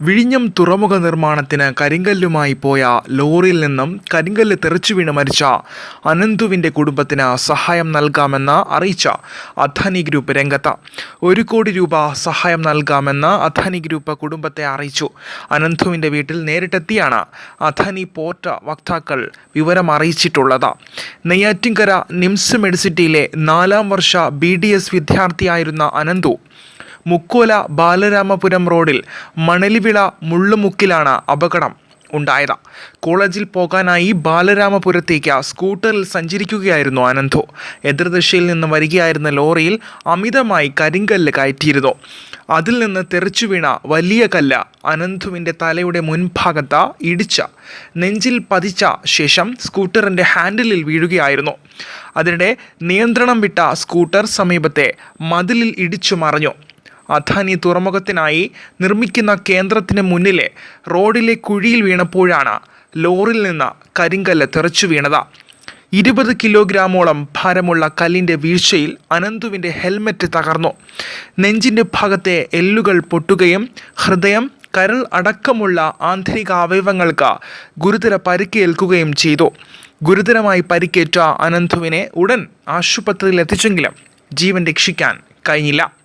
വിഴിഞ്ഞം തുറമുഖ നിർമ്മാണത്തിന് കരിങ്കല്ലുമായി പോയ ലോറിയിൽ നിന്നും കരിങ്കല്ല് തെറിച്ചു വീണ് മരിച്ച അനന്തുവിന്റെ കുടുംബത്തിന് സഹായം നൽകാമെന്ന് അറിയിച്ച അദാനി ഗ്രൂപ്പ് രംഗത്ത്. ഒരു കോടി രൂപ സഹായം നൽകാമെന്ന് അദാനി ഗ്രൂപ്പ് കുടുംബത്തെ അറിയിച്ചു. അനന്തുവിന്റെ വീട്ടിൽ നേരിട്ടെത്തിയാണ് അദാനി പോർട്ട് വക്താക്കൾ വിവരം അറിയിച്ചിട്ടുള്ളത്. നെയ്യാറ്റിൻകര നിംസ് മെഡിസിറ്റിയിലെ നാലാം വർഷ ബി ഡി എസ് വിദ്യാർത്ഥിയായിരുന്ന അനന്തു മുക്കോല ബാലരാമപുരം റോഡിൽ മണലിവിള മുള്ളുമുക്കിലാണ് അപകടം ഉണ്ടായത്. കോളേജിൽ പോകാനായി ബാലരാമപുരത്തേക്ക് സ്കൂട്ടറിൽ സഞ്ചരിക്കുകയായിരുന്നു അനന്തു. എതിർദിശയിൽ നിന്ന് വരികയായിരുന്ന ലോറിയിൽ അമിതമായി കരിങ്കല്ല് കയറ്റിയിരുന്നു. അതിൽ നിന്ന് തെറിച്ചു വീണ വലിയ കല്ല് അനന്തുവിന്റെ തലയുടെ മുൻഭാഗത്ത് ഇടിച്ച. നെഞ്ചിൽ പതിച്ച ശേഷം സ്കൂട്ടറിന്റെ ഹാൻഡിലിൽ വീഴുകയായിരുന്നു. അതിനിടെ നിയന്ത്രണം വിട്ട സ്കൂട്ടർ സമീപത്തെ മതിലിൽ ഇടിച്ചു മറഞ്ഞു. അദാനി തുറമുഖത്തിനായി നിർമ്മിക്കുന്ന കേന്ദ്രത്തിന് മുന്നിലെ റോഡിലെ കുഴിയിൽ വീണപ്പോഴാണ് ലോറിൽ നിന്ന് കരിങ്കല്ല് തെറിച്ചു വീണത്. ഇരുപത് കിലോഗ്രാമോളം ഭാരമുള്ള കല്ലിന്റെ വീഴ്ചയിൽ അനന്തുവിന്റെ ഹെൽമറ്റ് തകർന്നു. നെഞ്ചിന്റെ ഭാഗത്തെ എല്ലുകൾ പൊട്ടുകയും ഹൃദയം കരൾ അടക്കമുള്ള ആന്തരിക അവയവങ്ങൾക്ക് ഗുരുതര പരിക്കേൽക്കുകയും ചെയ്തു. ഗുരുതരമായി പരിക്കേറ്റ അനന്തുവിനെ ഉടൻ ആശുപത്രിയിൽ എത്തിച്ചെങ്കിലും ജീവൻ രക്ഷിക്കാൻ കഴിഞ്ഞില്ല.